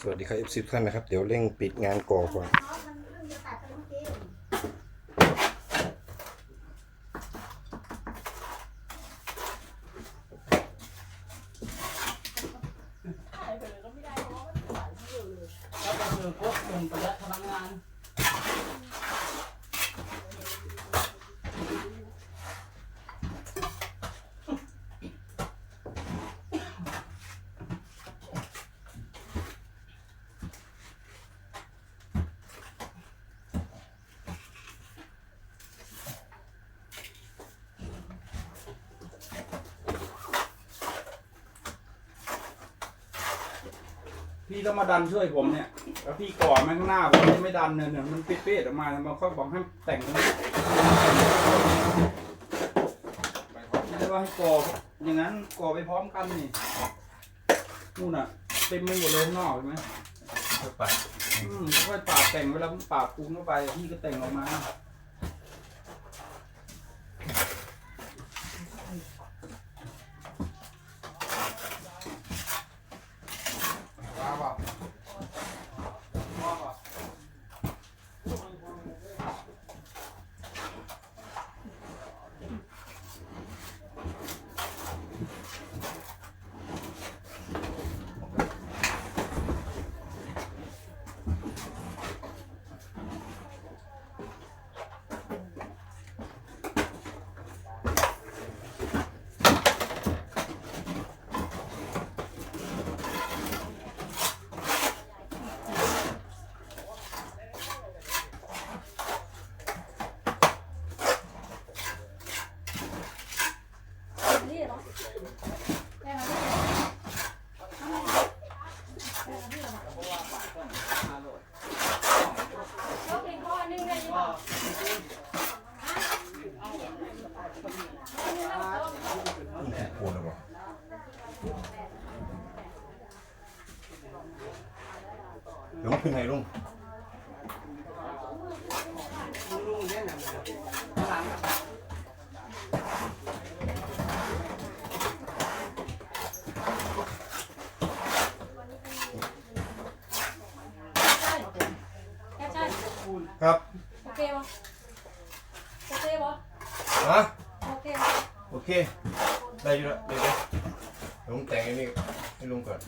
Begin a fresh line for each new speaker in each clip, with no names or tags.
สวัสดีครับ F10 ท่านนะครับ เดี๋ยวเร่งปิดงานก่อก่อน
แล้วก็คือพวกลุ่มปแล้วพลังงาน พี่ต้องมาดันช่วยผมเนี่ย แล้วพี่ก่อมาข้างหน้าผมยังไม่ดันเนี่ยเนี่ยมันปิดเปี้ยออกมามันค่อยบอกให้แต่งตรงนี้ไม่ได้ว่าให้ก่ออย่างนั้นก่อไปพร้อมกันนี่นู่นน่ะเต็มไปหมดเลยข้างนอกเห็นไหม
ไป
อืมค่อยปาดแต่งเวลาผมปาดปูนเข้าไปพี่ก็แต่งออกมาว้าวว้าวว้าวว้าว
นี่เหรอแม่มาที่ยกอีกข้อนึงได้ยัง
โคนแล้วบ่เดี๋ยวมันขึ้นไงลุง
ใช่แค่ใช่
ครับ
โอเคปะโอเคปะ
ฮะ
โอเคปะ
โอเค ได้อยู่แล้วเดี๋ยวเดี๋ยวเดี๋ยวผมแต่งไอ้นี่ให้ลุงก่อน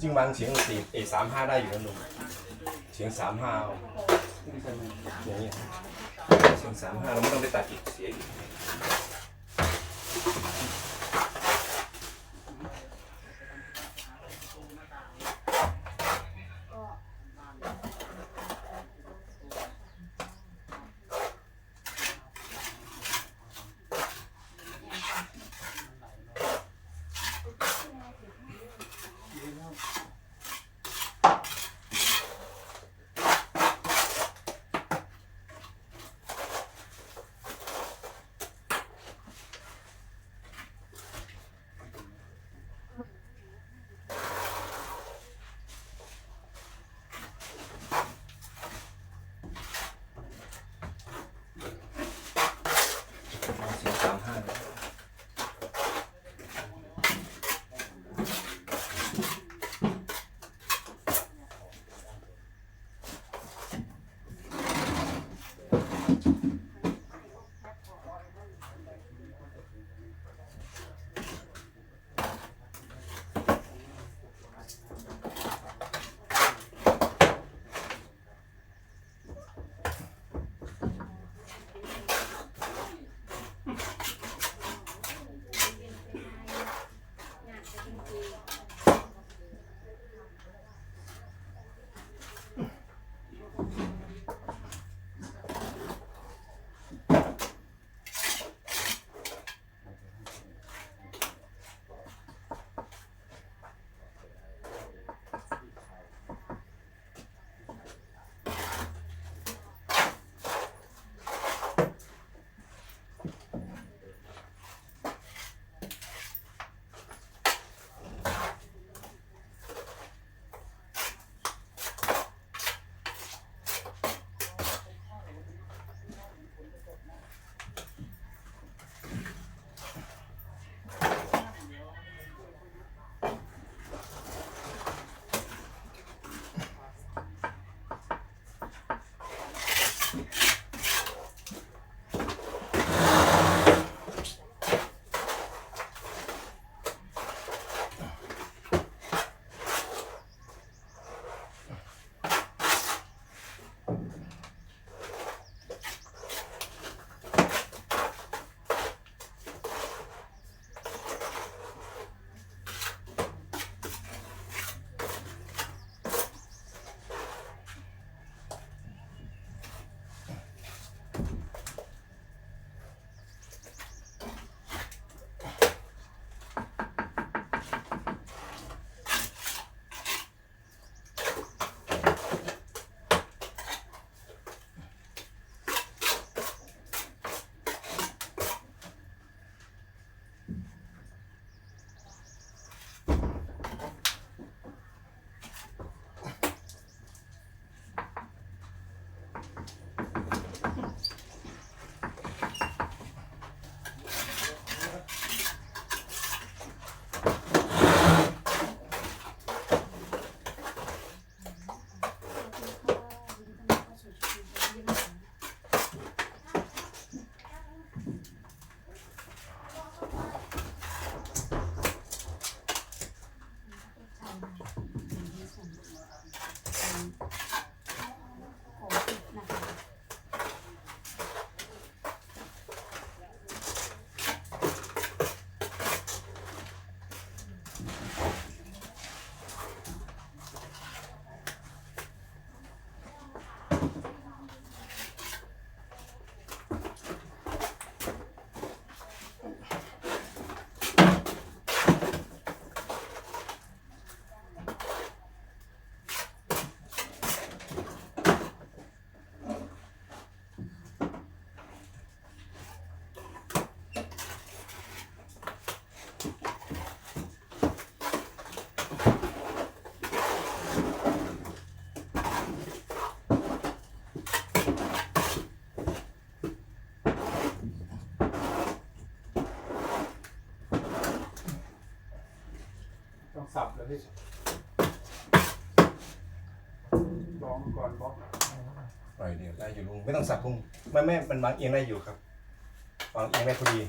จริงวางเสี
ยง
สี่
เอสามห้าได้อยู่นะลุงเสียง
สามห้าเอาอย่างเงี้ยเสียงสามห้าเราไม่ต้องไปตัดอีกเสียอีก เสี
ดิลองก่อนบล็อก
ปล่อยเดี๋ยวได้อยู่ลุงไม่ต้องสับลุงไม่ไม่มันวางเอียงได้อยู่ครับวางเอียงได้พอดี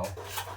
เ